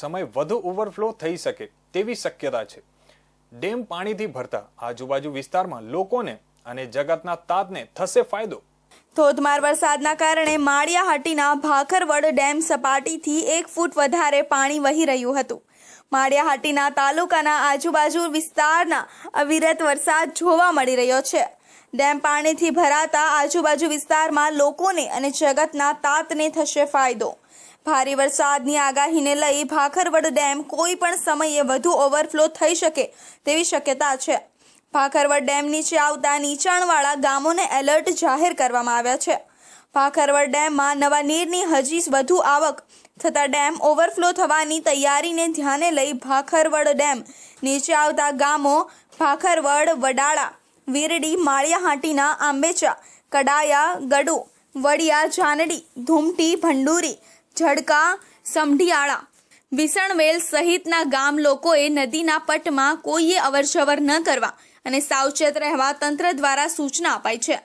સમય વધુ ઓવરફ્લો થઈ શકે તેવી શક્યતા છે. ડેમ પાણીથી ભરતા આજુબાજુ વિસ્તારમાં લોકોને અને જગતના તાતને થશે ફાયદો. ધોધમાર વરસાદના કારણે માળિયાહાટીના ભાખરવડ ડેમ સપાટીથી એક ફૂટ વધારે પાણી વહી રહ્યું હતું. માળિયાહાટીના તાલુકાના આજુબાજુ વિસ્તારના અવિરત વરસાદ જોવા મળી રહ્યો છે. ડેમ પાણીથી ભરાતા આજુબાજુ વિસ્તારમાં લોકોને અને જગતના તાતને થશે ફાયદો. ભારે વરસાદની આગાહીને લઈ ભાખરવડ ડેમ કોઈ પણ સમયે વધુ ઓવરફ્લો થઈ શકે તેવી શક્યતા છે. ભાખરવડ ડેમ નીચે આવતા નીચાણવાળા ગામોને એલર્ટ જાહેર કરવામાં આવ્યા છે. ભાખરવડ ડેમમાં નવા નીરની હજી વધુ આવક થતાં ડેમ ઓવરફ્લો થવાની તૈયારીને ધ્યાને લઈ ભાખરવડ ડેમ નીચે આવતા ગામો ભાખરવડ, વડાળા વીરડી, માળિયાહાટીના આંબેચા, કડાયા, ગડુ, વડિયા, જાનડી, ધૂમટી, ભંડુરી, ઝડકા, સમઢિયાળા. વિસણવેલ સહિતના ગામ લોકોએ નદીના પટમાં કોઈએ અવરજવર ન કરવા અને સાવચેત રહેવા તંત્ર દ્વારા સૂચના અપાઈ છે.